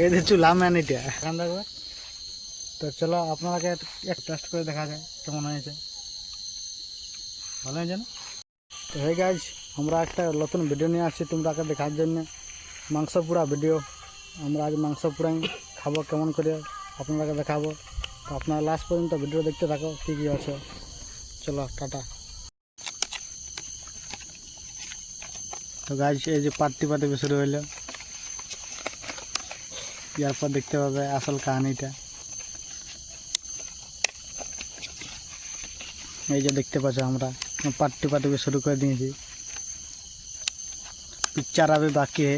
এই যে চুলা ম্যান এটা এখান দেখবে তো চলো আপনাকে এক টেস্ট করে দেখা যায় কেমন হয়েছে। ভালো হয়েছে না? তো হয়ে গাছ আমরা একটা নতুন ভিডিও নিয়ে আসছি তোমরাকে দেখার জন্য। মাংস পুরা ভিডিও আমরা আজ মাংস পুরাই খাব কেমন করে আপনাকে দেখাবো। তো আপনারা লাস্ট পর্যন্ত ভিডিও দেখতে থাকো, কী কী আছে। চলো, টাটা। তো গাছ এই যে পার্টি পার্টি শুরু হইল। এরপর দেখতে পাবে আসল কাহিনীটা এই যে দেখতে পাচ্ছ আমরা পার্টি পার্টি শুরু করে দিয়েছি पिक्चर अभी बाकी है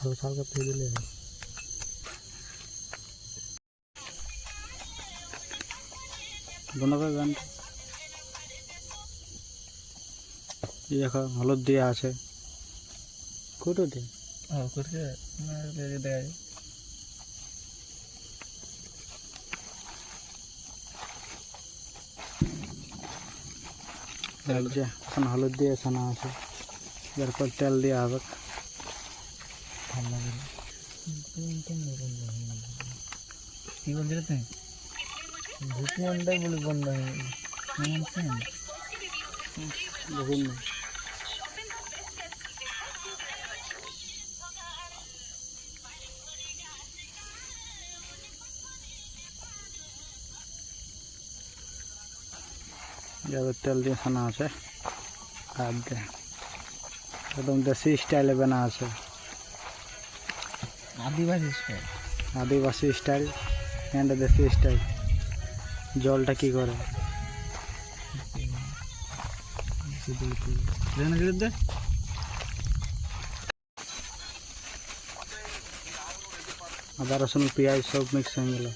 হালকা হালকা দিয়ে দিলে হয়। বন্ধ করে এই দেখো হলুদ দিয়ে আছে। কুটো দিয়ে। দেয় যে এখন হলুদ দিয়ে ছানা আছে। এরপর তেল দেওয়া হবে। ঠান্ডা করে কি বলছিলে তুমি? ভুটমনটাই বলে বন্ধ হয়ে না। যাদের তেল দিয়ে ছানা আছে, আর একদম দেশি স্টাইলে বানা আছে। আদিবাসী স্টাইল আদিবাসী স্টাইল অ্যান্ড দেশি স্টাইল জলটা কি করে? দে। আদা রসুন পেঁয়াজ সব মিক্স হয়ে গেল।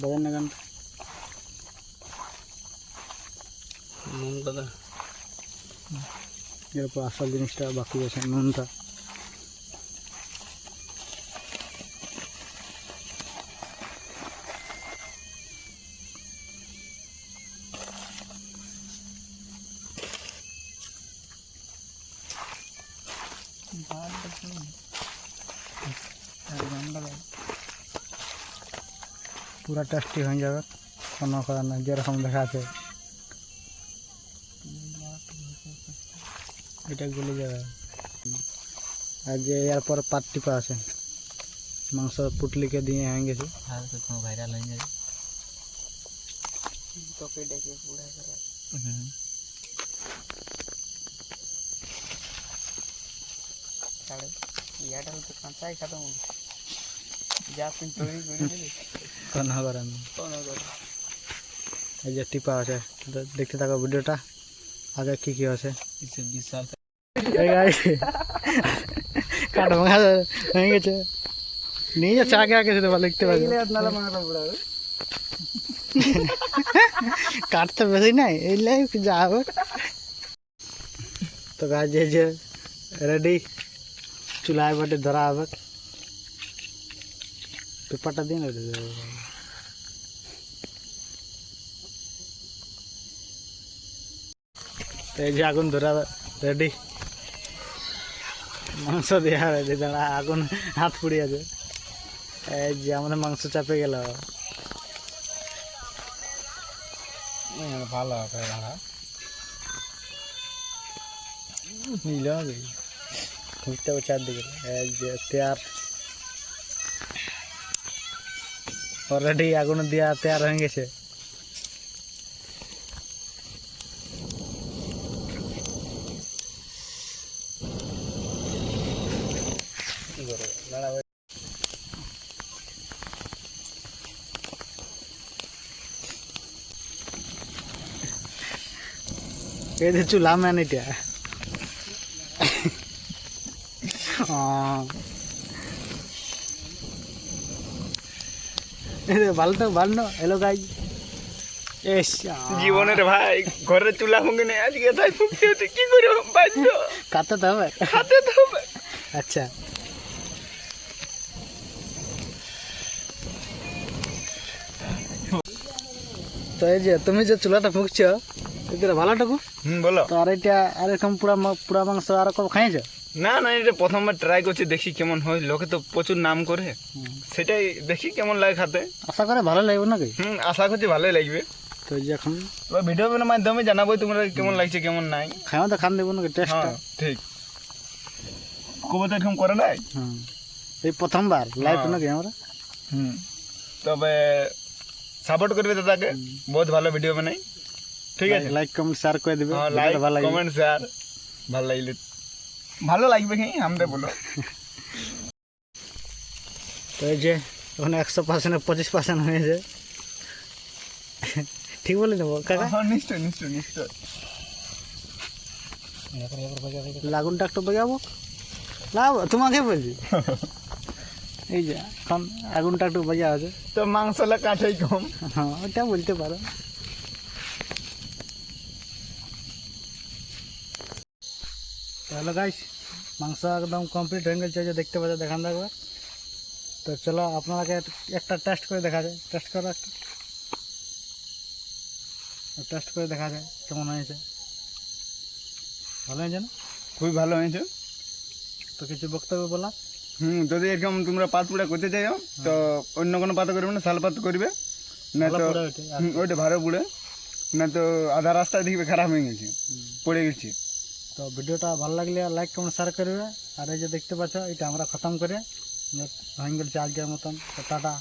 বাজার না গানটা নুনটা এরপর আসল জিনিসটা বাকি আছে নুনটা। পুরা টেস্টি হয়ে যাবে কোনো নাই যেরকম দেখা আছে এটা গুলি যাবে। আর যে এরপর পাট টিপা আছে। মাংস পুটলিকে দিয়ে হয়ে গেছে। আর তো কোনো ভাইরাল হয়ে যাবে তোকে ডেকে বুড়া করে হুম। ছাড়ে ইয়াটা তো কাঁচাই খাতাম যা তুই তৈরি করে দিবি। কোনো করার নেই কোনো করে এই যে টিপা আছে। দে- দেখতে থাকো ভিডিওটা। আগে কি কি আছে কিছু বিশাল এই guys, কাঠ ভাঙা হয়ে গেছে নিয়ে যাচ্ছে আগে আগে সেটা ভালো দেখতে পাবে আপনারা মাংস পড়াবে কাটতে বেশি নাই এই লাইফ যা হবে তো গাছ যে যে রেডি চুলায় বাটে ধরা হবে পেপারটা দিন তো এই যে আগুন ধরা রেডি। মাংস দেওয়া রেডি দাঁড়া আগুন হাত পুড়ে আছে। এই যে আমাদের মাংস চাপে গেল। ভালো হবে ভালো নীল ঘুরতে হবে চারদিকে। এই যে তৈয়ার। অলরেডি আগুন দেওয়া তৈয়ার হয়ে গেছে। এই যে চুলা ম্যান এটা। ভালো তো ভালো হ্যালো গাই। এস জীবনের ভাই ঘরের চুলা মুখে নেই আজকে তাই ফুকতে কি করে বাধ্য কাটতে তো হবে। হাতে তো হবে। আচ্ছা। তো এই যে তুমি যে চুলাটা ফুকছো এটা ভালোটুকু? হুম বলো। তো আর এটা আর এরকম পুরা পুরা মাংস আর কম খাইছো? না না এটা প্রথমবার ট্রাই করছি দেখি কেমন হয়। লোকে তো প্রচুর নাম করে। সেটাই দেখি কেমন লাগে খাতে। আশা করে ভালো লাগবে নাকি? হুম আশা করছি ভালোই লাগবে। তো এই যে এখন ভিডিওর মাধ্যমে জানাব তোমরা কেমন লাগছে কেমন নাই। খাওয়া তো খান দেবো নাকি টেস্টটা হ্যাঁ ঠিক। কবে তো এরকম করে নাই? হুম। এই প্রথমবার লাইভ হ্যাঁ। নাকি আমরা? হুম। তবে সাপোর্ট করবে দাদাকে। বহুত ভালো ভিডিও বানাই। ঠিক আছে? লাইক কমেন্ট শেয়ার করে দিবে। লাইক ভালো লাগবে কমেন্ট শেয়ার ভালো লাগলে। ভালো লাগবে কি? আমাদের বলো। তো এই যে এখন একশো পার্সেন্ট পঁচিশ পার্সেন্ট হয়েছে। ঠিক বলে দেবো কাকা? হ্যাঁ নিশ্চয় নিশ্চয় নিশ্চয়। লাগুনটা একটু বাজাবো। লাভ তোমাকে বলছি। এই যে এখন আগুনটা একটু বাজা আছে। তো মাংসলা কাঠাই কম। হ্যাঁ ওটা বলতে পারো। তাহলে গাইস মাংস একদম কমপ্লিট হয়ে গেছে এই যে দেখতে পাচ্ছ দেখান একবার তো চলো আপনাকে একটা টেস্ট করে দেখা যায়। টেস্ট করো একটা। টেস্ট করে দেখা যায় কেমন হয়েছে। ভালো হয়েছে না? খুবই ভালো হয়েছে। তো কিছু বক্তব্য বলা হুম যদি এরকম তোমরা পাত পুড়া করতে চাইও তো অন্য কোনো পাতা করবে না শাল পাত করবে। না তো ওইটা। হুম, ভালো পুড়ে। না তো আধা রাস্তায় দেখবে খারাপ হয়ে গেছে পড়ে গেছে। তো ভিডিওটা ভালো লাগলে লাইক কমেন্ট শেয়ার করবে। আর এই যে দেখতে পাচ্ছ এটা আমরা খতম করে ভাঙ হয়ে গেছে আজকের মতন টাটা।